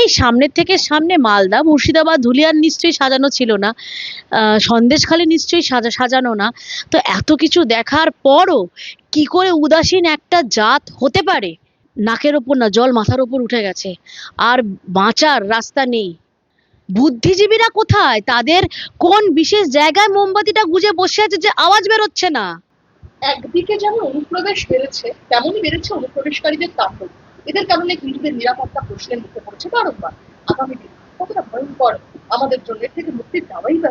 এই সামনের থেকে সামনে মালদা, মুর্শিদাবাদ ধুলিয়ান নিশ্চয়ই সাজানো ছিল না সন্দেশখালি নিশ্চয়ই সাজা, সাজানো না। তো এত কিছু দেখার পরও কি করে উদাসীন একটা জাত হতে পারে? নাকের ওপর না, জল মাথার ওপর উঠে গেছে। আর বাঁচার রাস্তা নেই। বুদ্ধিজীবীরা কোথায়? তাদের কোন বিশেষ জায়গায় মোমবাতিটা গুজে বসে আছে যে আওয়াজ বেরোচ্ছে না? একদিকে যেমন অনুপ্রবেশ বেড়েছে, তেমনই বেড়েছে অনুপ্রবেশকারীদের তাণ্ডব এদের কারণে হিন্দুদের নিরাপত্তা প্রশ্নের মুখে পড়েছে বারংবার। আগামী দিন কতটা ভয়ঙ্কর আমাদের জন্য এর থেকে মুক্তি দেওয়াই বা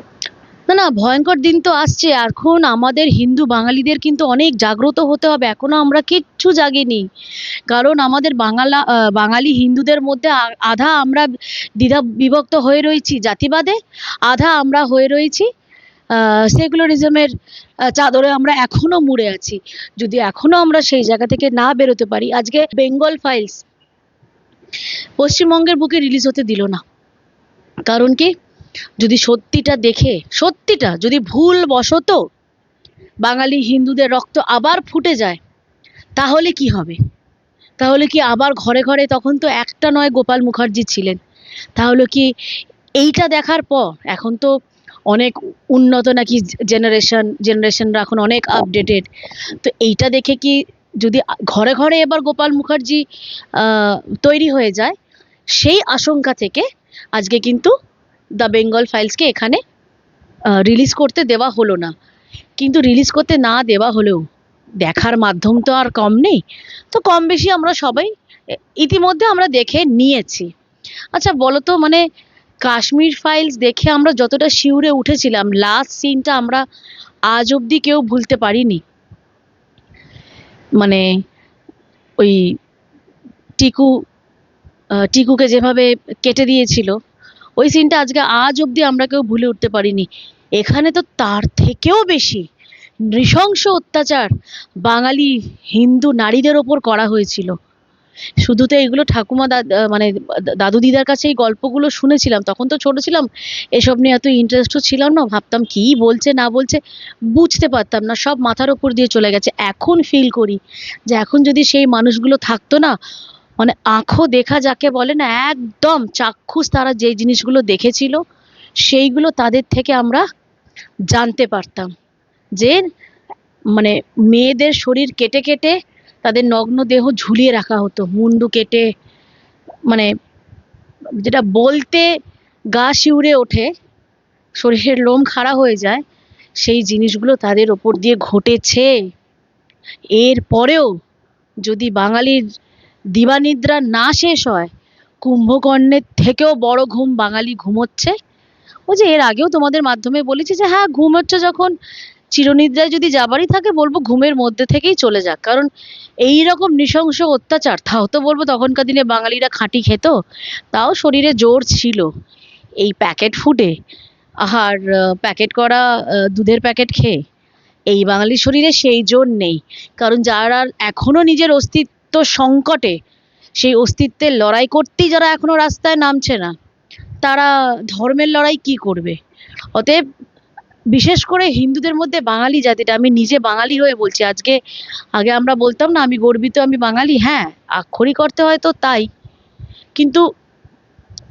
না না, ভয়ঙ্কর দিন তো আসছে। এখন আমাদের হিন্দু বাঙালিদের কিন্তু অনেক জাগ্রত হতে হবে। এখনও আমরা কিচ্ছু জাগিনি। কারণ আমাদের বাঙালা বাঙালি হিন্দুদের মধ্যে আধা আমরা দ্বিধা বিভক্ত হয়ে রয়েছি জাতিবাদে, আধা আমরা হয়ে রয়েছি সেকুলারিজমের চাদরে আমরা এখনও মুড়ে আছি। যদি এখনও আমরা সেই জায়গা থেকে না বেরোতে পারি, আজকে বেঙ্গল ফাইলস পশ্চিমবঙ্গের বুকে রিলিজ হতে দিল না। কারণ কি? যদি সত্যিটা দেখে, সত্যিটা যদি ভুল বশত বাঙালি হিন্দুদের রক্ত আবার ফুটে যায়, তাহলে কি হবে? তাহলে কি আবার ঘরে ঘরে তখন তো একটা নয় গোপাল মুখার্জি ছিলেন? তাহলে কি এইটা দেখার পর, এখন তো অনেক উন্নত নাকি জেনারেশন জেনারেশনরা এখন অনেক আপডেটেড তো এইটা দেখে কি যদি ঘরে ঘরে এবার গোপাল মুখার্জি তৈরি হয়ে যায়, সেই আশঙ্কা থেকে আজকে কিন্তু দ্য বেঙ্গল ফাইলসকে এখানে রিলিজ করতে দেওয়া হলো না। কিন্তু রিলিজ করতে না দেওয়া হলেও দেখার মাধ্যম তো আর কম নেই। তো কম বেশি আমরা সবাই ইতিমধ্যে আমরা দেখে নিয়েছি। আচ্ছা বলো তো মানে কাশ্মীর ফাইলস দেখে আমরা যতটা শিউরে উঠেছিলাম লাস্ট সিনটা আমরা আজ অবধি কেউ ভুলতে পারিনি। মানে ওই টিকু টিকুকে যেভাবে কেটে দিয়েছিল, ওই সিনটা আজকে আজ অবধি আমরা কেউ ভুলে উঠতে পারিনি। এখানে তো তার থেকেও বেশি নৃশংস অত্যাচার বাঙালি হিন্দু নারীদের ওপর করা হয়েছিল। শুধু তো এগুলো ঠাকুমা মানে দাদু দিদার কাছে এই গল্পগুলো শুনেছিলাম। তখন তো ছোট ছিলাম, এসব নিয়ে এত ইন্টারেস্টও ছিলাম না। ভাবতাম কি বলছে, না বলছে, বুঝতে পারতাম না। সব মাথার ওপর দিয়ে চলে গেছে। এখন ফিল করি যে এখন যদি সেই মানুষগুলো থাকতো না মানে আঁখো দেখা যাকে বলে না, একদম চাক্ষুষ তারা যে জিনিসগুলো দেখেছিল, সেইগুলো তাদের থেকে আমরা জানতে পারতাম। যে মানে মেয়েদের শরীর কেটে কেটে তাদের নগ্ন দেহ ঝুলিয়ে রাখা হতো, মুন্ডু কেটে মানে যেটা বলতে গা শিউরে ওঠে, শরীরের লোম খাড়া হয়ে যায়, সেই জিনিসগুলো তাদের ওপর দিয়ে ঘটেছে। এর পরেও যদি বাঙালির দিবানিদ্রা না শেষ হয়, কুম্ভকর্ণের থেকেও বড় ঘুম বাঙালি ঘুমোচ্ছে। ও যে এর আগেও তোমাদের মাধ্যমে বলেছি যে হ্যাঁ ঘুম হচ্ছে যখন চিরনিদ্রায় যদি যাবারই থাকে, বলব ঘুমের মধ্যে থেকেই চলে যাক। কারণ এই রকম নৃশংস অত্যাচার, তাও তো বলব তখনকার দিনে বাঙালিরা খাঁটি খেত, তাও শরীরে জোর ছিল। এই প্যাকেট ফুডে আর প্যাকেট করা দুধের প্যাকেট খেয়ে, এই বাঙালির শরীরে সেই জোর নেই। কারণ যারা এখনও নিজের অস্তিত্ব সংকটে, সেই অস্তিত্বের লড়াই করতেই যারা এখনও রাস্তায় নামছে না, তারা ধর্মের লড়াই কি করবে? অতএব বিশেষ করে হিন্দুদের মধ্যে বাঙালি জাতিটা, আমি নিজে বাঙালি হয়ে বলছি, আজকে, আগে আমরা বলতাম না, আমি গর্বিত, আমি বাঙালি হ্যাঁ আক্ষরিক অর্থে হয়তো তাই, কিন্তু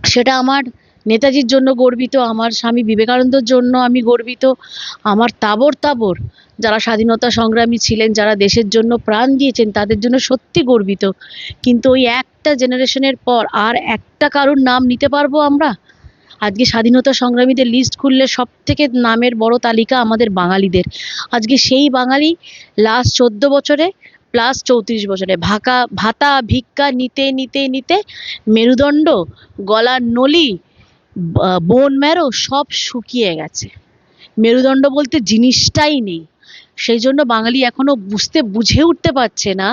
সেটা আমার নেতাজির জন্য গর্বিত, আমার স্বামী বিবেকানন্দর জন্য আমি গর্বিত, আমার তাবর তাবর যারা স্বাধীনতা সংগ্রামী ছিলেন, যারা দেশের জন্য প্রাণ দিয়েছেন, তাদের জন্য সত্যি গর্বিত, কিন্তু ওই একটা জেনারেশনের পর আর একটা কারোর নাম নিতে পারব আমরা? আজকে স্বাধীনতা সংগ্রামীদের লিস্ট খুললে সব থেকে নামের বড় তালিকা আমাদের বাঙালিদের। আজকে সেই বাঙালি লাস্ট চোদ্দ বছরে প্লাস চৌত্রিশ বছরে, ভাকা, ভাতা, ভিক্ষা, নিতে নিতে নিতে, মেরুদণ্ড, গলার নলি বোন ম্যারো সব শুকিয়ে গেছে। মেরুদণ্ড বলতে জিনিসটাই নেই। সেই জন্য বাঙালি এখনও বুঝতে, বুঝে উঠতে পারছে না।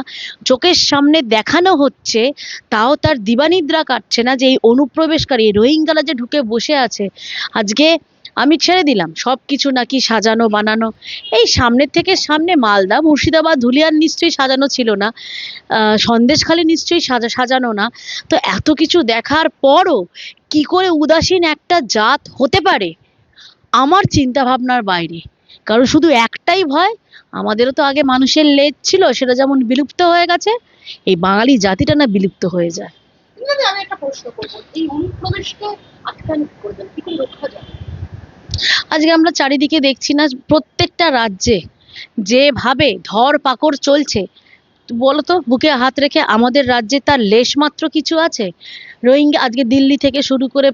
চোখের সামনে দেখানো হচ্ছে, তাও তার দিবানিদ্রা কাটছে না যে এই অনুপ্রবেশকারী রোহিঙ্গারা যে ঢুকে বসে আছে। আজকে আমি ছেড়ে দিলাম সব কিছু নাকি সাজানো, বানানো। এই সামনের থেকে সামনে মালদা, মুর্শিদাবাদ ধুলিয়ান নিশ্চয়ই সাজানো ছিল না। সন্দেশখালি নিশ্চয়ই সাজা, সাজানো না। তো এত কিছু দেখার পরও কি করে উদাসীন একটা জাত হতে পারে? আমার চিন্তা ভাবনার বাইরে। কারণ শুধু একটাই ভয় আমাদেরও তো আগে মানুষের লেজ ছিল সেটা যেমন বিলুপ্ত হয়ে গেছে এই বাঙালি জাতিটা না বিলুপ্ত হয়ে যায়। আমি একটা প্রশ্ন করব। এই অনুপ্রবেশকে আটকানো করবেন? কি করে রক্ষা যাবে আজকে আমরা চারিদিকে দেখছি না প্রত্যেকটা রাজ্যে যেভাবে ধরপাকড় চলছে বলতো, বুকে হাত রেখে আমাদের রাজ্যে তার লেশমাত্র কিছু আছে? রোহিঙ্গা আজকে দিল্লি থেকে শুরু করে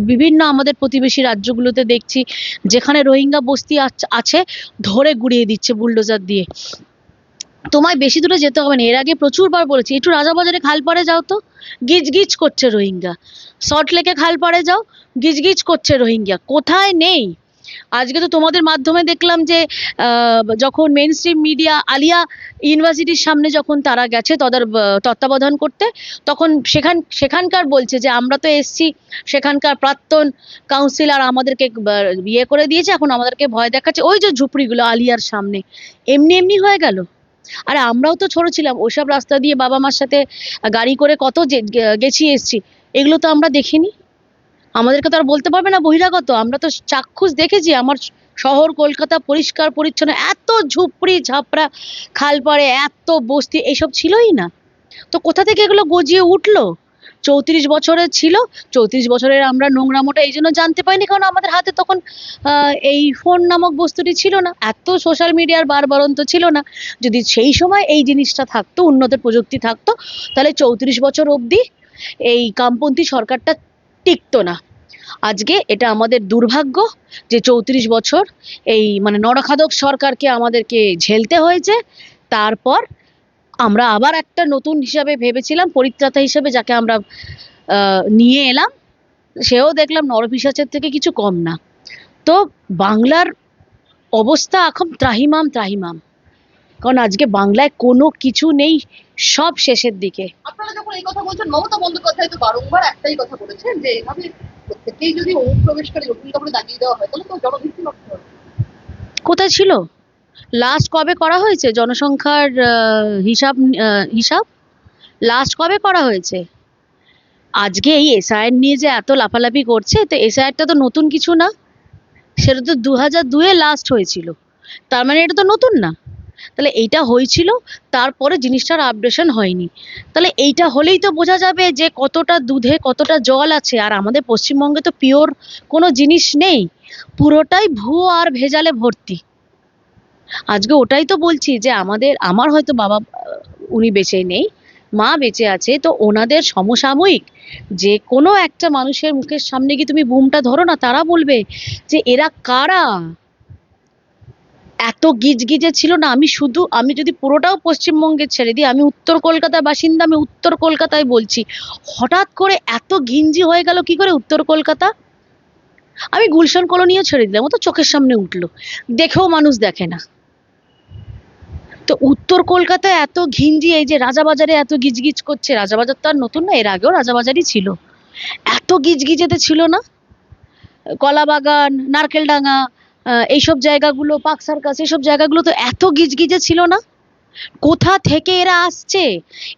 বিভিন্ন আমাদের প্রতিবেশী রাজ্যগুলোতে দেখছি, যেখানে রোহিঙ্গা বস্তি আছ- ধরে গুড়িয়ে দিচ্ছে বুলডোজার দিয়ে। তোমায় বেশি দূরে যেতে হবে না, এর আগে প্রচুরবার বলেছি, একটু রাজাবাজারে খালপাড়ে যাও তো গিজ গিজ করছে রোহিঙ্গা। সল্ট লেকে খালপাড়ে যাও গিজ গিজ করছে রোহিঙ্গা, কোথায় নেই? আজকে তো তোমাদের মাধ্যমে দেখলাম যে যখন মেন স্ট্রিম মিডিয়া আলিয়া ইউনিভার্সিটির সামনে যখন তারা গেছে তদার তত্ত্বাবধান করতে, তখন সেখান, সেখানকার বলছে যে, আমরা তো এসছি, সেখানকার প্রাক্তন কাউন্সিলর আমাদেরকে ইয়ে করে দিয়েছে, এখন আমাদেরকে ভয় দেখাচ্ছে। ওই যে ঝুপড়িগুলো আলিয়ার সামনে, এমনি এমনি হয়ে গেল। আরে আমরাও তো ছোট ছিলাম ওসব রাস্তা দিয়ে বাবা মার সাথে গাড়ি করে কত গেছি, এসছি, এগুলো তো আমরা দেখিনি। আমাদেরকে তো আর বলতে পারবে না বহিরাগত। আমরা তো চাক্ষুষ দেখেছি, আমার শহর কলকাতা পরিষ্কার, পরিচ্ছন্ন, এত ঝুপড়ি, ঝাপড়া, খালপাড়ে, এত বস্তি এইসব ছিলই না। তো কোথা থেকে এগুলো গজিয়ে উঠল? চৌত্রিশ বছরের ছিল, চৌত্রিশ বছরের আমরা নোংরামোটা এই জন্য জানতে পাইনি কারণ আমাদের হাতে তখন এই ফোন নামক বস্তুটি ছিল না। এত সোশ্যাল মিডিয়ার বার বারবারন্ত ছিল না। যদি সেই সময় এই জিনিসটা থাকতো, উন্নত প্রযুক্তি থাকতো, তাহলে চৌত্রিশ বছর অবধি এই কামপন্থী সরকারটা টিকতো না। আজকে এটা আমাদের দুর্ভাগ্য যে চৌত্রিশ বছর এই মানে নরখাদক সরকারকে আমাদেরকে ঝেলতে হয়েছে। তারপর আমরা আবার একটা নতুন হিসাবে ভেবেছিলাম, পরিত্রাতা হিসাবে যাকে আমরা নিয়ে এলাম, সেও দেখলাম নরপিসাচের থেকে কিছু কম না। তো বাংলার অবস্থা এখন ত্রাহিমাম ত্রাহিমাম। কারণ আজকে বাংলায় কোনো কিছু নেই সব শেষের দিকে। আপনারা যখন এই কথা বলছেন মমতা বন্দ্যোপাধ্যায় তো বারংবার একটাই কথা বলেছেন যে এভাবে প্রত্যেকেই যদি অনুপ্রবেশকারী রোহিঙ্গা বলে দাগিয়ে দেওয়া হয় তাহলে তো জনভিত্তি নষ্ট হবে। কোথায় ছিল? লাস্ট কবে করা হয়েছে? জনসংখ্যার হিসাব হিসাব? লাস্ট কবে করা হয়েছে? আজকে এই এসআইআর নিয়ে যে এত লাফালাফি করছে তো এসআইআরটা তো নতুন কিছু না। সেটা তো দু হাজার দুয়ে লাস্ট হয়েছিল। তার মানে এটা তো নতুন না। তাহলে এইটা হয়েছিল, তারপরে জিনিসটার আপডেশন হয়নি। তাহলে এইটা হলেই তো বোঝা যাবে যে কতটা দুধে কতটা জল আছে। আর আমাদের পশ্চিমবঙ্গে তো পিওর কোনো জিনিস নেই। পুরোটাই ভুয়ো আর ভেজালে ভর্তি। আজকে ওটাই তো বলছি যে আমাদের, আমার হয়তো বাবা উনি বেঁচে নেই, মা বেঁচে আছে, তো ওনাদের সমসাময়িক যে কোনো একটা মানুষের মুখের সামনে গিয়ে তুমি বুমটা ধরো না, তারা বলবে যে এরা কারা? এত গিজগিজে ছিল না আমি শুধু আমি যদি পুরোটাও পশ্চিমবঙ্গে ছেড়ে দিই আমি উত্তর কলকাতার বাসিন্দা আমি উত্তর কলকাতায় বলছি। হঠাৎ করে এত ঘিঞ্জি হয়ে গেল কি করে উত্তর কলকাতা? আমি গুলশান কলোনিও ছেড়ে দিলাম ও তো চোখের সামনে উঠল। দেখেও মানুষ দেখে না। তো উত্তর কলকাতায় এত ঘিঞ্জি এই যে রাজাবাজারে এত গিজগিজ করছে রাজাবাজার তো আর নতুন না এর আগেও রাজাবাজারই ছিল। এত গিজগিজেতে ছিল না? কলাবাগান নারকেলডাঙ্গা আহ, এইসব জায়গাগুলো পাক সার্কাস, এইসব জায়গাগুলো তো এত গিজগিজে ছিল না। কোথা থেকে এরা আসছে?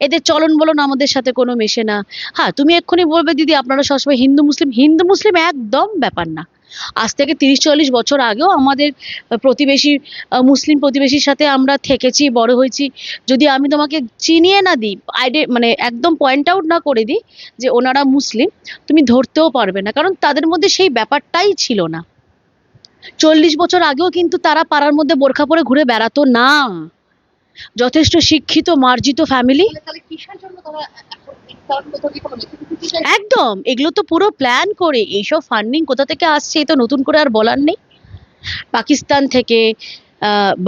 এদের চলন বলন আমাদের সাথে কোনো মেশে না। হ্যাঁ তুমি এক্ষুনি বলবে, দিদি, আপনারা সবসময় হিন্দু, মুসলিম। হিন্দু, মুসলিম একদম ব্যাপার না। আজ থেকে তিরিশ, চল্লিশ বছর আগেও আমাদের প্রতিবেশী মুসলিম প্রতিবেশীর সাথে আমরা থেকেছি, বড় হয়েছি। যদি আমি তোমাকে চিনিয়ে না দিই, আইডে মানে একদম পয়েন্ট আউট না করে দিই যে ওনারা মুসলিম, তুমি ধরতেও পারবে না। কারণ তাদের মধ্যে সেই ব্যাপারটাই ছিল না। চল্লিশ বছর আগেও কিন্তু তারা পাড়ার মধ্যে বোরখা পরে ঘুরে বেড়াতো না। যথেষ্ট শিক্ষিত মার্জিত ফ্যামিলি একদম এগুলো তো পুরো প্ল্যান করে। এইসব ফান্ডিং কোথা থেকে আসছে এ তো নতুন করে আর বলার নেই। পাকিস্তান থেকে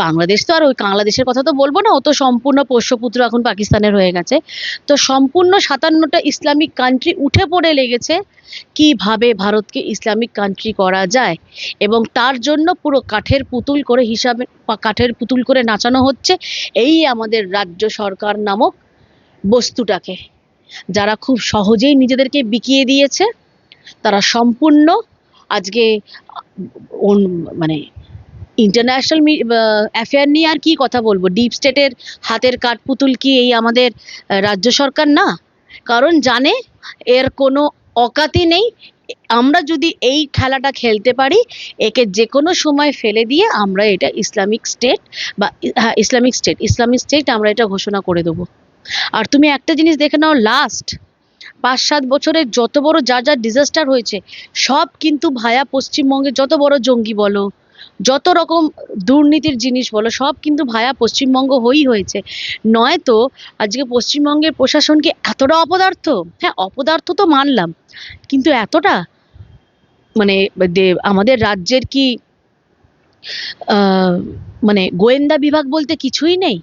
বাংলাদেশ তো আর ওই বাংলাদেশের কথা তো বলব না, ও তো সম্পূর্ণ পোষ্যপুত্র এখন পাকিস্তানের হয়ে গেছে। তো সম্পূর্ণ সাতান্নটা ইসলামিক কান্ট্রি উঠে পড়ে লেগেছে, কীভাবে ভারতকে ইসলামিক কান্ট্রি করা যায়? এবং তার জন্য পুরো কাঠের পুতুল করে হিসাবে কাঠের পুতুল করে নাচানো হচ্ছে, এই আমাদের রাজ্য সরকার নামক বস্তুটাকে। যারা খুব সহজেই নিজেদেরকে বিকিয়ে দিয়েছে, তারা সম্পূর্ণ আজকে মানে ইন্টারন্যাশনাল অ্যাফেয়ার নিয়ে আর কি কথা বলব? ডিপ স্টেটের হাতের কাঠপুতুল কি এই আমাদের রাজ্য সরকার না? কারণ জানে, এর কোনো অকাতি নেই। আমরা যদি এই খেলাটা খেলতে পারি, একে যে কোনো সময় ফেলে দিয়ে আমরা এটা ইসলামিক স্টেট বা হ্যাঁ ইসলামিক স্টেট ইসলামিক স্টেট আমরা এটা ঘোষণা করে দেবো। আর তুমি একটা জিনিস দেখে নাও লাস্ট পাঁচ সাত বছরের যত বড় যা যা ডিজাস্টার হয়েছে, সব কিন্তু ভায়া পশ্চিমবঙ্গে যত বড় জঙ্গি বলো যত রকম দুর্নীতির জিনিস বলো, সব কিন্তু ভায়া পশ্চিমবঙ্গ হয়েই হয়েছে। নয়তো আজকে পশ্চিমবঙ্গের প্রশাসন কি এতটা অপদার্থ? হ্যাঁ অপদার্থ তো মানলাম। কিন্তু এতটা? মানে আমাদের রাজ্যের কি মানে গোয়েন্দা বিভাগ বলতে কিছুই নেই?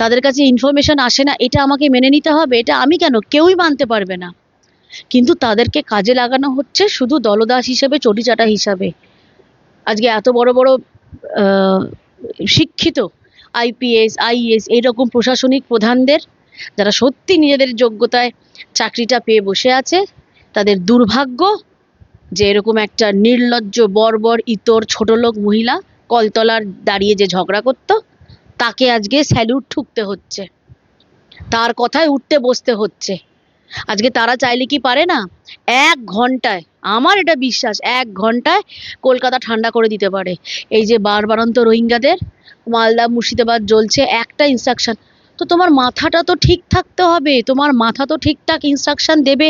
তাদের কাছে ইনফরমেশন আসে না, এটা আমাকে মেনে নিতে হবে, এটা আমি কেন? কেউই মানতে পারবে না। কিন্তু তাদেরকে কাজে লাগানো হচ্ছে শুধু দলদাস হিসেবে, চটিচাটা হিসাবে। আজকে এত বড় বড় শিক্ষিত আইপিএস আইএস এইরকম প্রশাসনিক প্রধানদের যারা সত্যি নিজেদের যোগ্যতায় চাকরিটা পেয়ে বসে আছে, তাদের দুর্ভাগ্য যে এরকম একটা নির্লজ্জ, বর্বর, ইতর ছোটলোক মহিলা কলতলার দাঁড়িয়ে যে ঝগড়া করতো, তাকে আজকে স্যালুট ঠুকতে হচ্ছে। তার কথায় উঠতে বসতে হচ্ছে। আজকে তারা চাইলে কি পারে না? এক ঘন্টায়, আমার এটা বিশ্বাস, এক ঘন্টায় কলকাতা ঠান্ডা করে দিতে পারে। এই যে বারবারন্ত রোহিঙ্গাদের, মালদা, মুর্শিদাবাদ জ্বলছে একটা ইনস্ট্রাকশন তো তোমার মাথাটা তো ঠিক থাকতে হবে, তোমার মাথা তো ঠিকঠাক ইনস্ট্রাকশন দেবে,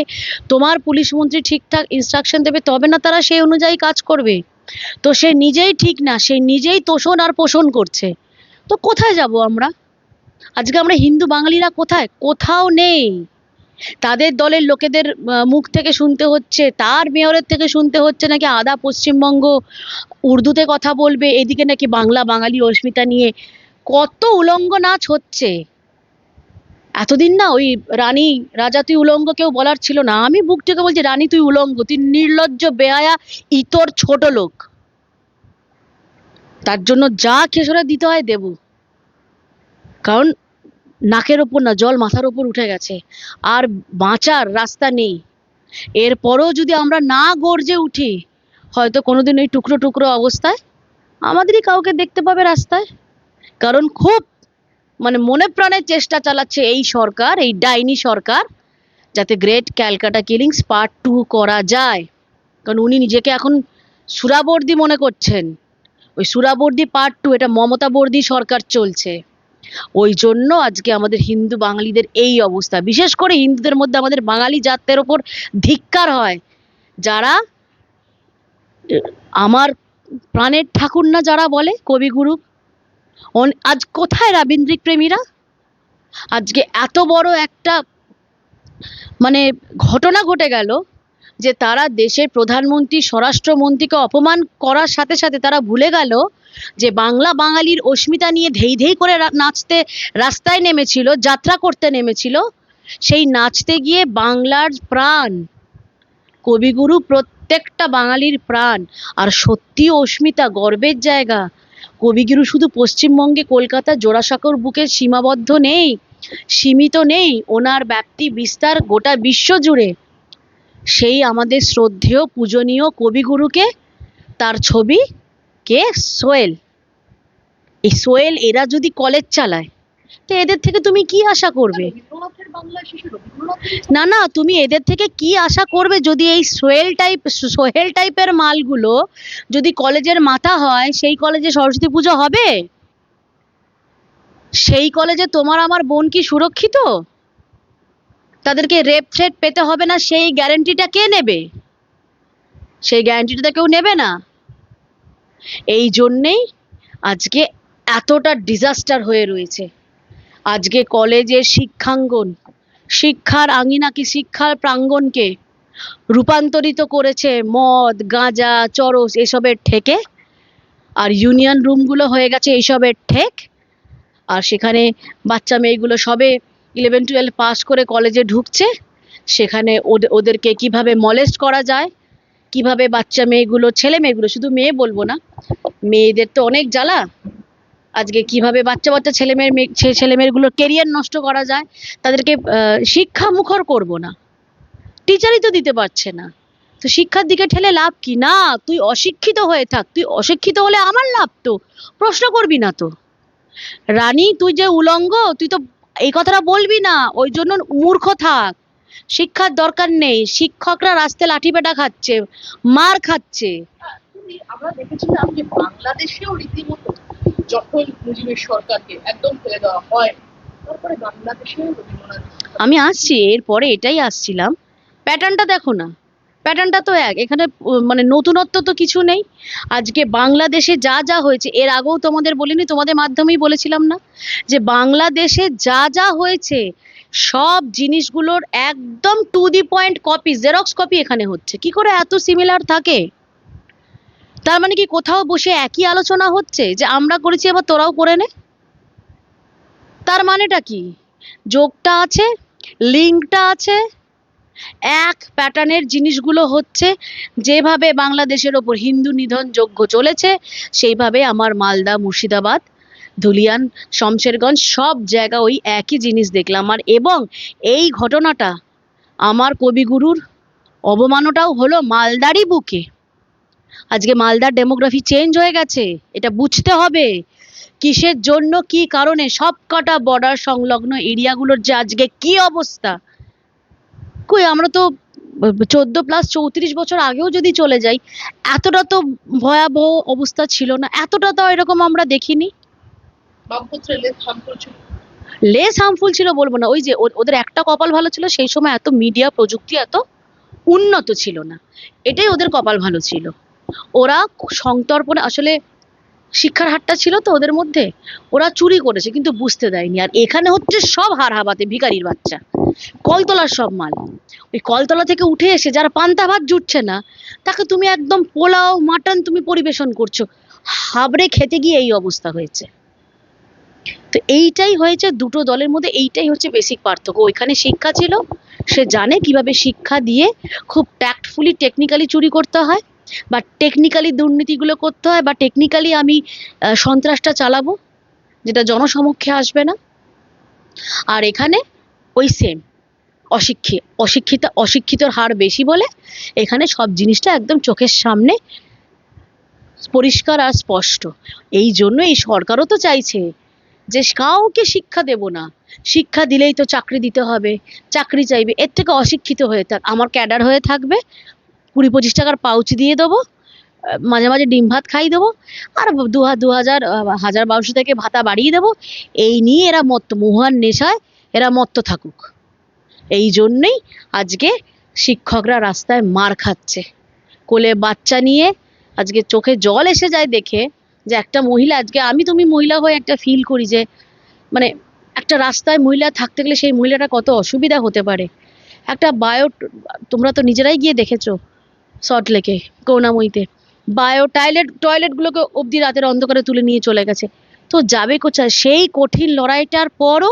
তোমার পুলিশ মন্ত্রী ঠিকঠাক ইনস্ট্রাকশন দেবে, তবে না তারা সেই অনুযায়ী কাজ করবে। তো সে নিজেই ঠিক না, সে নিজেই তোষণ আর পোষণ করছে। তো কোথায় যাব আমরা? আজকে আমরা হিন্দু বাঙালিরা কোথায়? কোথাও নেই। তাদের দলের লোকেদের মুখ থেকে শুনতে হচ্ছে, তার মেয়রের থেকে শুনতে হচ্ছে নাকি আদা পশ্চিমবঙ্গ উর্দুতে কথা বলবে, এদিকে নাকি বাংলা বাঙালি অস্মিতা নিয়ে কত উলঙ্গ নাচ হচ্ছে। এতদিন না ওই রানী, রাজা তুই উলঙ্গ কেউ বলার ছিল না। আমি বুক থেকে বলছি, রানী তুই উলঙ্গ, তুই নির্লজ্জ, বেহায়া, ইতর, ছোট লোক। তার জন্য যা খেসরা দিতে হয় দেবো। কারণ নাকের ওপর না, জল মাথার ওপর উঠে গেছে। আর বাঁচার রাস্তা নেই। এরপরেও যদি আমরা না গর্জে উঠি, হয়তো কোনোদিন ওই টুকরো টুকরো অবস্থায় আমাদেরই কাউকে দেখতে পাবে রাস্তায়। কারণ খুব মানে মনে প্রাণে চেষ্টা চালাচ্ছে এই সরকার, এই ডাইনি সরকার, যাতে great Calcutta killings part two করা যায়। কারণ উনি নিজেকে এখন সুরাবর্দি মনে করছেন। ওই সুরাবর্দি পার্ট টু, এটা মমতা বর্দি সরকার চলছে। ওই জন্য আজকে আমাদের হিন্দু বাঙালিদের এই অবস্থা। বিশেষ করে হিন্দুদের মধ্যে আমাদের বাঙালি জাতের ওপর ধিক্কার হয়। যারা আমার প্রাণের ঠাকুর না যারা বলে, কবিগুরু। আজ কোথায় রাবীন্দ্রিক প্রেমীরা? আজকে এত বড় একটা মানে ঘটনা ঘটে গেল। যে তারা দেশের প্রধানমন্ত্রী, স্বরাষ্ট্রমন্ত্রীকে অপমান করার সাথে সাথে তারা ভুলে গেল যে বাংলা বাঙালির অস্মিতা নিয়ে ধেই ধেই করে নাচতে রাস্তায় নেমেছিল, যাত্রা করতে নেমেছিল, সেই নাচতে গিয়ে বাংলার প্রাণ, কবিগুরু প্রত্যেকটা বাঙালির প্রাণ। আর সত্যি অস্মিতা, গর্বের জায়গা। কবিগুরু শুধু পশ্চিমবঙ্গে কলকাতা জোড়াসাঁকোর বুকে সীমাবদ্ধ নেই, সীমিত নেই, ওনার ব্যাপ্তি বিস্তার গোটা বিশ্ব জুড়ে সেই আমাদের শ্রদ্ধেয়, পূজনীয় কবিগুরুকে, তার ছবি কে? সোয়েল এই সোয়েল এরা যদি কলেজ চালায়, তো এদের থেকে তুমি কি আশা করবে? না না, তুমি এদের থেকে কি আশা করবে? যদি এই সোহেল টাইপ সোহেল টাইপের মালগুলো যদি কলেজের মাথা হয়, সেই কলেজে সরস্বতী পুজো হবে? সেই কলেজে তোমার আমার বোন কি সুরক্ষিত? তাদেরকে রেপ থ্রেট পেতে হবে না, সেই গ্যারেন্টিটা কে নেবে? সেই গ্যারান্টিটা কেউ নেবে না। এই জন্যেই আজকে এতটা ডিজাস্টার হয়ে রয়েছে। আজকে কলেজের শিক্ষাঙ্গন, শিক্ষার আঙিনাকে শিক্ষার প্রাঙ্গণকে রূপান্তরিত করেছে মদ, গাঁজা, চরস এসবের ঠেকে? আর ইউনিয়ন রুমগুলো হয়ে গেছে এইসবের ঠেক? আর সেখানে বাচ্চা মেয়েগুলো সবে ইলেভেন টুয়েলভ পাস করে কলেজে ঢুকছে, সেখানে ওদে- ওদেরকে কীভাবে মলেস্ট করা যায়, কীভাবে বাচ্চা মেয়েগুলো, ছেলে মেয়েগুলো, শুধু মেয়ে বলব না, মেয়েদের তো অনেক জ্বালা, আজকে কীভাবে বাচ্চা বাচ্চা ছেলে মেয়ের মেয়ে ছেলে মেয়েগুলোর কেরিয়ার নষ্ট করা যায়, তাদেরকে শিক্ষা মুখর করব না টিচারই তো দিতে পারছে না, তো শিক্ষার দিকে ঠেলে লাভ কি? না, তুই অশিক্ষিত হয়ে থাক, তুই অশিক্ষিত হলে আমার লাভ তো, প্রশ্ন করবি না তো, রানী, তুই যে উলঙ্গ, তুই তো এই কথাটা বলবি না ওই জন্য মূর্খ থাক। শিক্ষার দরকার নেই শিক্ষকরা রাস্তায় লাঠি পেটা খাচ্ছে মার খাচ্ছে। আমরা দেখেছিলাম যে বাংলাদেশেও রীতিমতো যখন মুজিবের সরকারকে একদম ফেলে দেওয়া হয় তারপরে বাংলাদেশে রবীন্দ্রনাথ আমি আসছি এরপরে এটাই আসছিলাম। প্যাটার্নটা দেখো না। প্যাটার্নটা তো এক। এখানে মানে নতুনত্ব তো কিছু নেই। আজকে বাংলাদেশে যা যা হয়েছে, এর আগেও তোমাদের বলিনি, তোমাদের মাধ্যমেই বলেছিলাম না, যে বাংলাদেশে যা যা হয়েছে, সব জিনিসগুলোর একদম to the point copy xerox copy এখানে হচ্ছে। কি করে এত সিমিলার থাকে? তার মানে কি কোথাও বসে একই আলোচনা হচ্ছে, যে আমরা করেছি, এবার তোরাও করে নে? তার মানেটা কি? যোগটা আছে লিঙ্কটা আছে এক প্যাটার্নের জিনিসগুলো হচ্ছে যেভাবে বাংলাদেশের ওপর হিন্দু নিধন যজ্ঞ চলেছে, সেইভাবে আমার মালদা, মুর্শিদাবাদ, ধুলিয়ান, শমশেরগঞ্জ সব জায়গা ওই একই জিনিস দেখলাম। আর এবং এই ঘটনাটা আমার কবিগুরুর অবমাননাটাও হলো মালদারই বুকে। আজকে মালদার ডেমোগ্রাফি চেঞ্জ হয়ে গেছে, এটা বুঝতে হবে কিসের জন্য, কি কারণে সব কটা বর্ডার সংলগ্ন এরিয়াগুলোর যে আজকে কি অবস্থা। কই আমরা তো চোদ্দ প্লাস চৌত্রিশ বছর আগেও যদি চলে যাই এতটা তো ভয়াবহ অবস্থা ছিল না। এতটা তো এরকম আমরা দেখিনি। লেস হার্মফুল ছিল। বলব না। ওই যে ওদের একটা কপাল ভালো ছিল সেই সময় এত মিডিয়া প্রযুক্তি এত উন্নত ছিল না। এটাই ওদের কপাল ভালো ছিল। ওরা সংতর্পণে আসলে শিক্ষার হারটা ছিল তো ওদের মধ্যে। ওরা চুরি করেছে, কিন্তু বুঝতে দেয়নি। আর এখানে হচ্ছে সব হার হাবাতে ভিখারির বাচ্চা। কলতলার সব মাল। ওই কলতলা থেকে উঠে এসে যারা পান্তা ভাত জুটছে না, তাকে তুমি একদম পোলাও, মাটন তুমি পরিবেশন করছ। হাবড়ে খেতে গিয়ে এই অবস্থা হয়েছে। তো এইটাই হয়েছে দুটো দলের মধ্যে, এইটাই হচ্ছে বেসিক পার্থক্য। ওইখানে শিক্ষা ছিল, সে জানে কীভাবে শিক্ষা দিয়ে খুব ট্যাক্টফুলি টেকনিক্যালি চুরি করতে হয়। বা টেকনিক্যালি দুর্নীতিগুলো করতে হয় বা টেকনিক্যালি আমি সন্ত্রাসটা চালাবো, যেটা জনসমক্ষে আসবে না। আর এখানে ওই সেম অশিক্ষিত অশিক্ষিত, অশিক্ষিতর হার বেশি বলে এখানে সব জিনিসটা একদম চোখের সামনে পরিষ্কার আর স্পষ্ট। এই জন্য এই সরকারও তো চাইছে যে কাউকে শিক্ষা দেব না। শিক্ষা দিলেই তো চাকরি দিতে হবে, চাকরি চাইবে, এর থেকে অশিক্ষিত হয়ে থাক, আমার ক্যাডার হয়ে থাকবে কুড়ি পঁচিশ টাকার পাউচ দিয়ে দেবো মাঝে মাঝে ডিম ভাত খাই দেবো, আর দু দু হাজার হাজার বারোশো থেকে ভাতা বাড়িয়ে দেবো। এই নিয়ে এরা মত্ত, মহান নেশায় এরা মত্ত থাকুক। এই জন্যেই আজকে শিক্ষকরা রাস্তায় মার খাচ্ছে। কোলে বাচ্চা নিয়ে আজকে চোখে জল এসে যায় দেখে যে একটা মহিলা, আজকে আমি তুমি মহিলা হয়ে একটা ফিল করি যে মানে একটা রাস্তায় মহিলা থাকতে গেলে সেই মহিলাটা কত অসুবিধা হতে পারে। একটা বায়ো, তোমরা তো নিজেরাই গিয়ে দেখেছ সল্ট লেকে করুণাময়ীতে বায়ো টয়লেট টয়লেটগুলোকে অবধি রাতের অন্ধকারে তুলে নিয়ে চলে গেছে। তো যাবে কোথায়? সেই কঠিন লড়াইটার পরও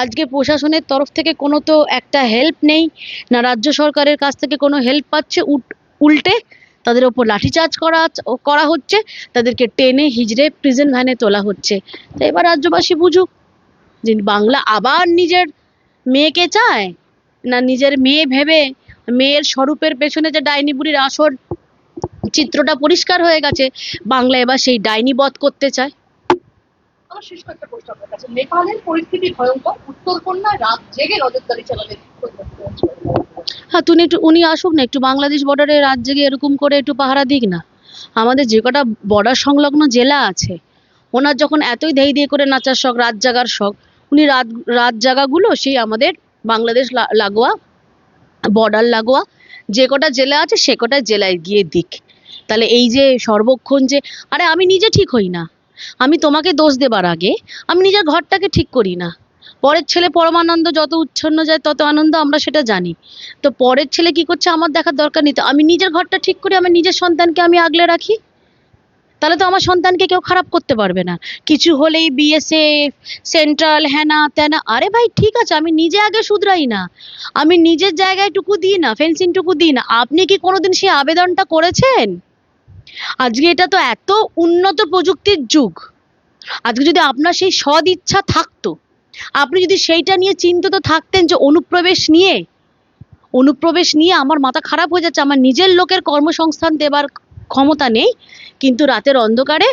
আজকে প্রশাসনের তরফ থেকে কোনো তো একটা হেল্প নেই, না রাজ্য সরকারের কাছ থেকে কোনো হেল্প পাচ্ছে উল্টে তাদের ওপর লাঠিচার্জ করা করা হচ্ছে, তাদেরকে টেনে হিজড়ে প্রিজন ভ্যানে তোলা হচ্ছে। তো এবার রাজ্যবাসী বুঝুক যে বাংলা আবার নিজের মেয়েকে চায়, না নিজের মেয়ে ভেবে মেয়ের স্বরূপের পেছনে যে ডাইনি বুড়ির আসর চিত্রটা পরিষ্কার হয়ে গেছে বাংলা এবার সেই ডাইনি বধ করতে চায়। আমার শেষ কয়েকটা প্রশ্ন আপনার কাছে। নেপালের পরিস্থিতি ভয়ঙ্কর। উত্তরকন্যায় রাত জেগে নজরদারি চালালেন হ্যাঁ তুমি একটু উনি আসুক না একটু বাংলাদেশ বর্ডারে রাত জেগে এরকম করে একটু পাহারা দিক না। আমাদের যে কটা বর্ডার সংলগ্ন জেলা আছে ওনার যখন এতই ধেই দিয়ে করে নাচার শখ রাত জাগার শখ উনি রাত রাত জাগাগুলো সেই আমাদের বাংলাদেশ লাগোয়া বর্ডার লাগোয়া, যে কটা জেলা আছে সে কটা জেলায় গিয়ে দিক। তাহলে এই যে সর্বক্ষণ যে, আরে আমি নিজে ঠিক হই না। আমি তোমাকে দোষ দেবার আগে, আমি নিজের ঘরটাকে ঠিক করি না। পরের ছেলে পরমানন্দ যত উচ্ছন্ন যায় তত আনন্দ আমরা সেটা জানি। তো পরের ছেলে কি করছে আমার দেখার দরকার নেই। তো আমি নিজের ঘরটা ঠিক করি আমার নিজের সন্তানকে আমি আগলে রাখি? তাহলে তো আমার সন্তানকে কেউ খারাপ করতে পারবে না। কিছু হলেই বিএসএফ সেন্ট্রাল হ্যানা ত্যানা আরে ভাই ঠিক আছে, আমি নিজে আগে শুধরাই না। আমি নিজের জায়গায় টুকু দিই না ফেন্সিং টুকু দিই না। আপনি কি কোনোদিন সেই আবেদনটা করেছেন? আজকে এটা তো এত উন্নত প্রযুক্তির যুগ। আজকে যদি আপনার সেই সদ ইচ্ছা থাকতো, আপনি যদি সেইটা নিয়ে চিন্তিত থাকতেন যে অনুপ্রবেশ নিয়ে অনুপ্রবেশ নিয়ে আমার মাথা খারাপ হয়ে যাচ্ছে, আমার নিজের লোকের কর্মসংস্থান দেবার ক্ষমতা নেই, কিন্তু রাতের অন্ধকারে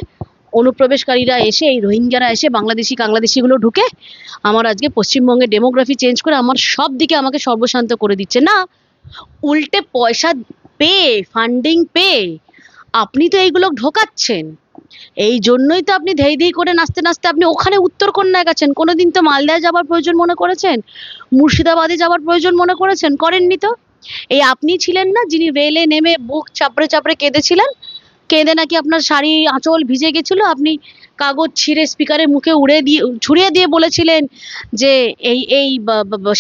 অনুপ্রবেশকারীরা এসে, এই রোহিঙ্গারা এসে, বাংলাদেশি বাংলাদেশিগুলো ঢুকে আমার আজকে পশ্চিমবঙ্গের ডেমোগ্রাফি চেঞ্জ করে আমার সব দিকে আমাকে সর্বশান্ত করে দিচ্ছে। না, উল্টে পয়সা পেয়ে ফান্ডিং পেয়ে আপনি তো এইগুলো ঢোকাচ্ছেন। এই জন্যই তো আপনি ধেই ধেই করে নাচতে নাচতে আপনি ওখানে উত্তরকন্যায় গেছেন। কোনোদিন তো মালদায় যাবার প্রয়োজন মনে করেছেন? মুর্শিদাবাদে যাবার প্রয়োজন মনে করেছেন? করেননি তো? এই আপনি ছিলেন না যিনি রেলে নেমে বুক চাপড়ে চাপড়ে কেঁদেছিলেন? কেঁদে নাকি আপনার শাড়ি আঁচল ভিজে গেছিল? আপনি কাগজ ছিঁড়ে স্পিকারের মুখে উড়ে দিয়ে, ছুড়িয়ে দিয়ে বলেছিলেন যে এই এই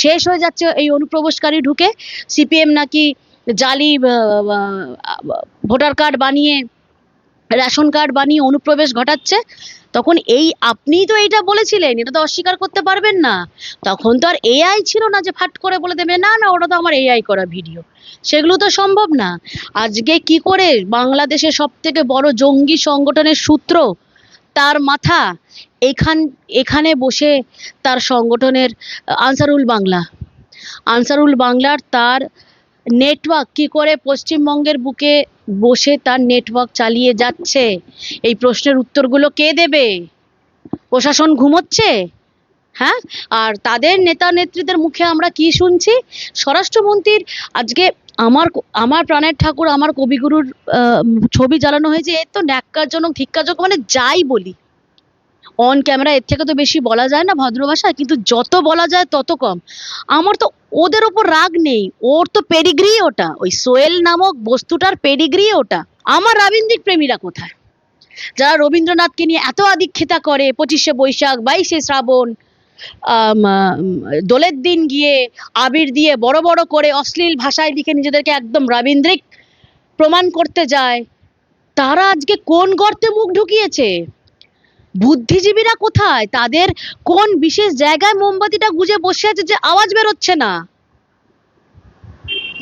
শেষ হয়ে যাচ্ছে এই অনুপ্রবেশকারী ঢুকে। সিপিএম নাকি জালি ভোটার কার্ড বানিয়ে, রেশন কার্ড বানিয়ে অনুপ্রবেশ ঘটাচ্ছে? তখন এই আপনিই তো এইটা বলেছিলেন, এটা তো অস্বীকার করতে পারবেন না। তখন তো আর এআই ছিল না যে ফাট করে বলে দেবে, না না, ওটা তো আমার এআই করা ভিডিও। সেগুলো তো সম্ভব না। আজকে কি করে বাংলাদেশের সব থেকে বড় জঙ্গি সংগঠনের সূত্র তার মাথা এখান, এখানে বসে তার সংগঠনের, আনসারুল বাংলা। আনসারুল বাংলার তার নেটওয়ার্ক কি করে পশ্চিমবঙ্গের বুকে বসে তার নেটওয়ার্ক চালিয়ে যাচ্ছে। এই প্রশ্নের উত্তরগুলো কে দেবে? প্রশাসন ঘুমোচ্ছে? হ্যাঁ? আর তাদের নেতা নেত্রীদের মুখে আমরা কি শুনছি? স্বরাষ্ট্রমন্ত্রীর আজকে আমার আমার প্রাণের ঠাকুর, আমার কবিগুরুর ছবি জ্বালানো হয়েছে। এ তো ন্যাক্কারজনক, ধিক্কারজনক মানে যাই বলি। অন ক্যামেরা এর থেকে তো বেশি বলা যায় না ভদ্র ভাষায়, কিন্তু যত বলা যায় তত কম। আমার তো ওদের ওপর রাগ নেই। ওর তো পেডিগ্রি ওটা। ওই সোয়েল নামক বস্তুটার পেডিগ্রি ওটা। আমার রাবীন্দ্রিক প্রেমীরা কোথায়? যারা রবীন্দ্রনাথকে নিয়ে এত আদিক্ষেতা করে, পঁচিশে বৈশাখ, বাইশে শ্রাবণ দোলের দিন গিয়ে আবির দিয়ে বড় বড় করে অশ্লীল ভাষায় লিখে নিজেদেরকে একদম রাবীন্দ্রিক প্রমাণ করতে যায়, তারা আজকে কোন গর্তে মুখ ঢুকিয়েছে? বুদ্ধিজীবীরা কোথায়? তাদের কোন বিশেষ জায়গায় মোমবাতিটা গুজে বসে আছে যে আওয়াজ বেরোচ্ছে না?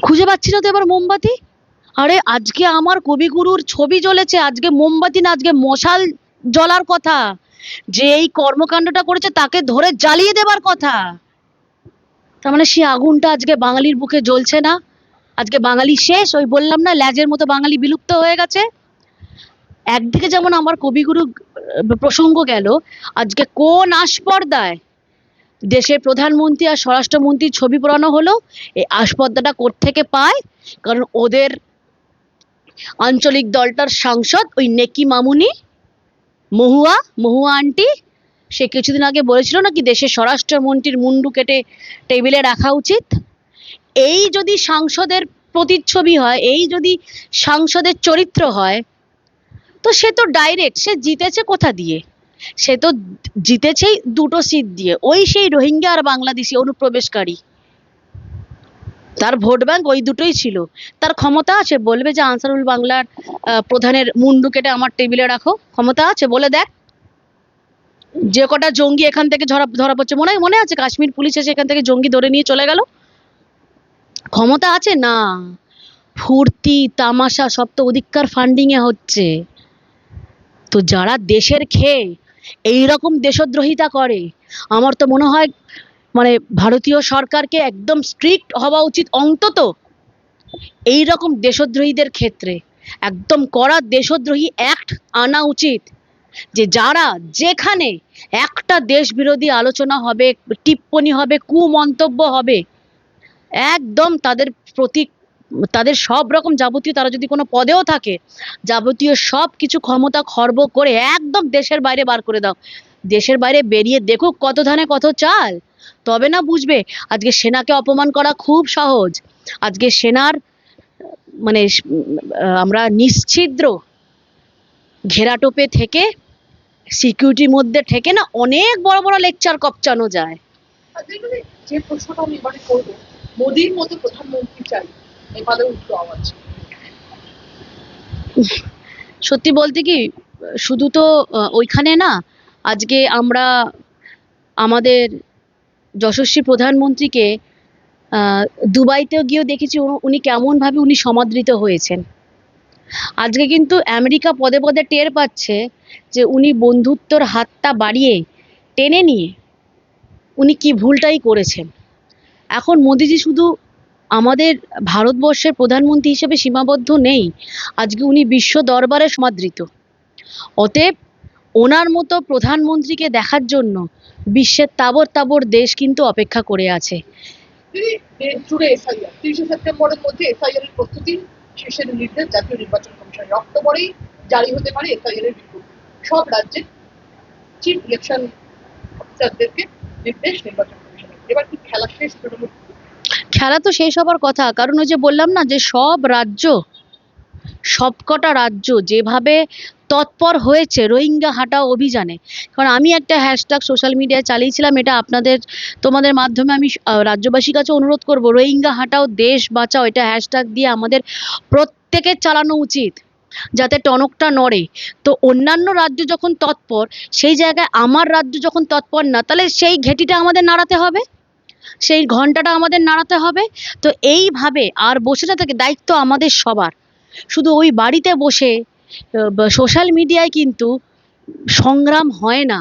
খুঁজে পাচ্ছি না তো এবার মোমবাতি? আরে আজকে আমার কবিগুরুর ছবি জ্বলেছে, আজকে মোমবাতি না, আজকে মশাল জ্বলার কথা। যে এই কর্মকাণ্ডটা করেছে তাকে ধরে জ্বালিয়ে দেবার কথা। তার মানে সেই আগুনটা আজকে বাঙালির বুকে জ্বলছে না? আজকে বাঙালি শেষ? ওই বললাম না, ল্যাজের মতো বাঙালি বিলুপ্ত হয়ে গেছে? একদিকে যেমন আমার কবিগুরু প্রসঙ্গ গেল, আজকে কোন আস্পর্দায় দেশের প্রধানমন্ত্রী আর স্বরাষ্ট্রমন্ত্রীর ছবি পড়ানো হলো? এই আস্পর্দাটা থেকে পায়? কারণ ওদের আঞ্চলিক দলটার সাংসদ ওই নেকি মামুনি, মহুয়া মহুয়া আন্টি, সে কিছুদিন আগে বলেছিল নাকি দেশের স্বরাষ্ট্রমন্ত্রীর মুন্ডু কেটে টেবিলে রাখা উচিত। এই যদি সাংসদের প্রতিচ্ছবি হয়, এই যদি সাংসদের চরিত্র হয় তো সে তো ডাইরেক্ট সে জিতেছে কোথা দিয়ে? সে তো জিতেছেই দুটো সিট দিয়ে। ওই সেই রোহিঙ্গা আর বাংলাদেশি অনুপ্রবেশকারী। তার ভোট ব্যাংক ওই দুটোই ছিল। তার ক্ষমতা আছে, বলবে যে আনসারুল বাংলার প্রধানের মুন্ডু কেটে আমার টেবিলে রাখো। ক্ষমতা আছে, বলে দেখ। যে কটা জঙ্গি এখান থেকে ধরা ধরা পড়ছে, মনে মনে আছে কাশ্মীর পুলিশ এসে এখান থেকে জঙ্গি ধরে নিয়ে চলে গেল? ক্ষমতা আছে? না। ফুর্তি, তামাশা, সব তো অধিকার ফান্ডিং এ হচ্ছে। তো যারা দেশের খেয়ে এই রকম দেশদ্রোহিতা করে, আমার তো মনে হয় মানে ভারতীয় সরকারকে একদম স্ট্রিক্ট হওয়া উচিত অন্তত এই রকম দেশদ্রোহীদের ক্ষেত্রে। একদম কড়া দেশদ্রোহী অ্যাক্ট আনা উচিত যে যারা যেখানে একটা দেশ বিরোধী আলোচনা হবে, টিপ্পনি হবে, কুমন্তব্য হবে, একদম তাদের প্রতি তাদের সব রকম যাবতীয়, তারা যদি কোনো পদেও থাকে, যাবতীয় সব কিছু ক্ষমতা খর্ব করে একদম দেশের বাইরে বার করে দাও। দেশের বাইরে বেরিয়ে দেখুক কত ধানে কত চাল। তবে না বুঝবে, আজকে সেনাকে অপমান করা খুব সহজ। আজকে সেনার মানে আমরা নিশ্ছিদ্র ঘেরাটোপে থেকে সিকিউরিটির মধ্যে থেকে না অনেক বড় বড় লেকচার কপচানো যায়। যে প্রশ্নটা আমি এবারে করব, মোদির মতো প্রধানমন্ত্রী চাই। সত্যি বলতে কি, শুধু তো ওইখানে না, আজকে আমরা আমাদের যশস্বী প্রধানমন্ত্রীকে দুবাইতেও গিয়েও দেখেছি উনি কেমনভাবে উনি সমাদৃত হয়েছেন। আজকে কিন্তু আমেরিকা পদে পদে টের পাচ্ছে যে উনি বন্ধুত্বর হাতটা বাড়িয়ে টেনে নিয়ে উনি কি ভুলটাই করেছেন। এখন মোদিজি শুধু আমাদের ভারতবর্ষের প্রধানমন্ত্রী হিসেবে সীমাবদ্ধ নেই। আজকে উনি বিশ্ব দরবারে সমাদৃত। অতএব ওনার মতো প্রধানমন্ত্রীকে দেখার জন্য বিশ্বের তাবর তাবর দেশ কিন্তু অপেক্ষা করে আছে। নির্দেশ নির্বাচন কমিশনের। এবার কি খেলা শেষ তৃণমূল খেলা তো শেষ হবার কথা। কারণ ওই যে বললাম না যে সব রাজ্য, সবকটা রাজ্য যেভাবে তৎপর হয়েছে রোহিঙ্গা হাঁটাও অভিযানে। কারণ আমি একটা হ্যাশট্যাগ সোশ্যাল মিডিয়ায় চালিয়েছিলাম, এটা আপনাদের, তোমাদের মাধ্যমে আমি রাজ্যবাসীর কাছে অনুরোধ করব, রোহিঙ্গা হাঁটাও দেশ বাঁচাও, এটা হ্যাশট্যাগ দিয়ে আমাদের প্রত্যেকের চালানো উচিত, যাতে টনকটা নড়ে। তো অন্যান্য রাজ্য যখন তৎপর, সেই জায়গায় আমার রাজ্য যখন তৎপর না, তাহলে সেই ঘেঁটিটা আমাদের নাড়াতে হবে? সেই ঘন্টাটা আমাদের নাড়াতে হবে। তো এইভাবে আর বসে না থেকে দায়িত্ব আমাদের সবার। শুধু ওই বাড়িতে বসে সোশ্যাল মিডিয়ায় কিন্তু সংগ্রাম হয় না।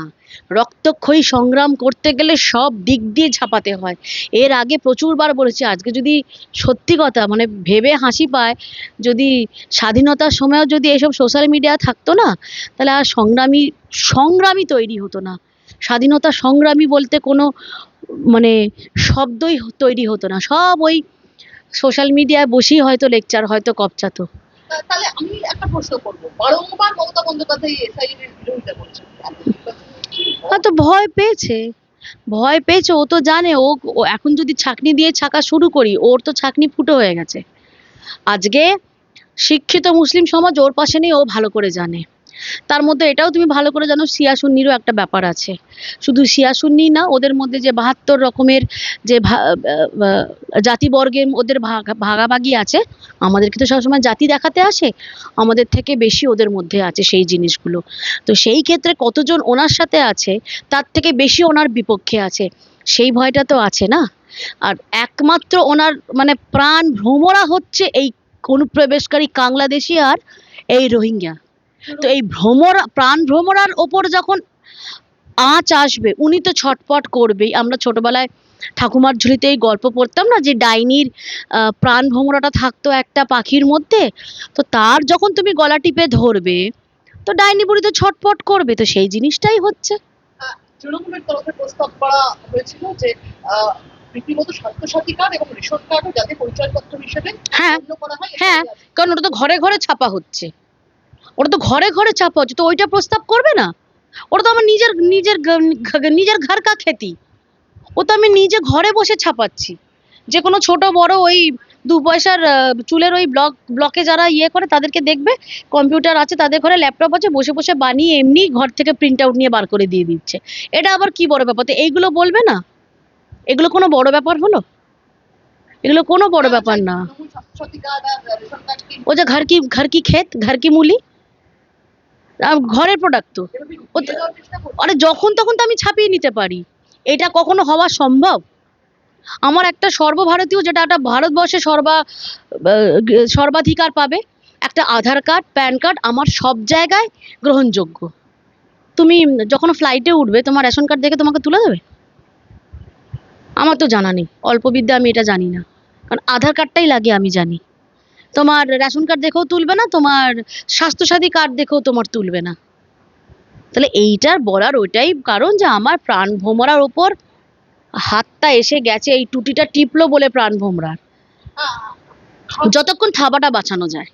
রক্তক্ষয়ী সংগ্রাম করতে গেলে সব দিক দিয়ে ছাপাতে হয়। এর আগে প্রচুরবার বলেছি, আজকে যদি সত্যি কথা মানে ভেবে হাসি পায়, যদি স্বাধীনতার সময়ও যদি এসব সোশ্যাল মিডিয়া থাকতো না, তাহলে আর সংগ্রামী সংগ্রামী তৈরি হতো না। স্বাধীনতা সংগ্রামী বলতে কোনো মানে শব্দই তৈরি হতো না। সব ওই সোশ্যাল মিডিয়ায় বসেই হয়তো লেকচার হয়তো কপচাতো। তাহলে আমি একটা প্রশ্ন করব। বারংবার মমতা বন্দ্যোপাধ্যায় এসআইএর বিরোধিতা করছেন হয়তো ভয় পেয়েছে। ভয় পেয়েছে ও তো জানে ও ও এখন যদি ছাকনি দিয়ে ছাকা শুরু করি ওর তো ছাকনি ফুটো হয়ে গেছে। আজকে শিক্ষিত মুসলিম সমাজ ওর পাশে নেই ও ভালো করে জানে। তার মধ্যে এটাও তুমি ভালো করে জানো শিয়া সুন্নিরও একটা ব্যাপার আছে। শুধু শিয়া সুন্নি না, ওদের মধ্যে যে বাহাত্তর রকমের যে জাতিবর্গের ওদের ভাগা- ভাগাভাগি আছে, আমাদেরকে তো সবসময় জাতি দেখাতে আসে, আমাদের থেকে বেশি ওদের মধ্যে আছে সেই জিনিসগুলো। তো সেই ক্ষেত্রে কতজন ওনার সাথে আছে, তার থেকে বেশি ওনার বিপক্ষে আছে, সেই ভয়টা তো আছে না? আর একমাত্র ওনার মানে প্রাণ ভ্রমরা হচ্ছে এই অনুপ্রবেশকারী বাংলাদেশি আর এই রোহিঙ্গা। তো এই ভ্রমর প্রাণ ভ্রমরার ওপর যখন আঁচ আসবে উনি তো ছটপট করবেই। আমরা ছোটবেলায় ঠাকুমার ঝুলিতে এই গল্প পড়তাম না যে ডাইনির প্রাণ ভ্রমরাটা থাকতো একটা পাখির মধ্যে? তো তার যখন তুমি গলা টিপে ধরবে তো ডাইনি বুড়ি তো ছটপট করবে। তো সেই জিনিসটাই হচ্ছে। তৃণমূলের তরফে প্রস্তাব করা হয়েছিল যে রীতিমতো স্বাস্থ্যসাথী কার্ড এবং রেশন কার্ডও যাতে পরিচয়পত্র হিসেবে হ্যাঁ করা হয় হ্যাঁ কারণ ওটা তো ঘরে ঘরে ছাপা হচ্ছে। ওটা তো ঘরে ঘরে ছাপা হচ্ছে, তো ওইটা প্রস্তাব করবে না? ওটা তো আমার নিজের নিজের নিজের ঘর কা খেতি। ও তো আমি নিজে ঘরে বসে ছাপাচ্ছি। যে কোনো ছোট বড় ওই দু পয়সার চুলের ওই ব্লক ব্লকে যারা ইয়ে করে তাদেরকে দেখবে কম্পিউটার আছে, তাদের ঘরে ল্যাপটপ আছে, বসে বসে বানিয়ে এমনি ঘর থেকে প্রিন্ট আউট নিয়ে বার করে দিয়ে দিচ্ছে। এটা আবার কি বড় ব্যাপার? তো এইগুলো বলবে না? এগুলো কোনো বড় ব্যাপার হলো? এগুলো কোনো বড় ব্যাপার না। ও যে ঘর কি ঘর কি ক্ষেত, ঘর কি মুলি? ঘরের প্রোডাক্ট তো? আরে যখন তখন তো আমি ছাপিয়ে নিতে পারি। এটা কখনো হওয়া সম্ভব? আমার একটা সর্বভারতীয় যেটা একটা ভারতবর্ষে সর্বা সর্বাধিকার পাবে, একটা আধার কার্ড, প্যান কার্ড আমার সব জায়গায় গ্রহণযোগ্য। তুমি যখন ফ্লাইটে উঠবে, তোমার রেশন কার্ড দেখে তোমাকে তুলে দেবে? আমার তো জানা নেই। অল্প বিদ্যা আমি এটা জানি না। কারণ আধার কার্ডটাই লাগে, আমি জানি। তোমার রেশন কার্ড দেখেও তুলবে না তোমার স্বাস্থ্যসাথী কার্ড দেখেও তোমার তুলবে না। তাহলে এইটার বলার ওইটাই কারণ যে আমার প্রাণ ভোমরার ওপর হাতটা এসে গেছে এই টুটিটা টিপলো বলে প্রাণ ভোমরার। যতক্ষণ থাবাটা বাঁচানো যায়।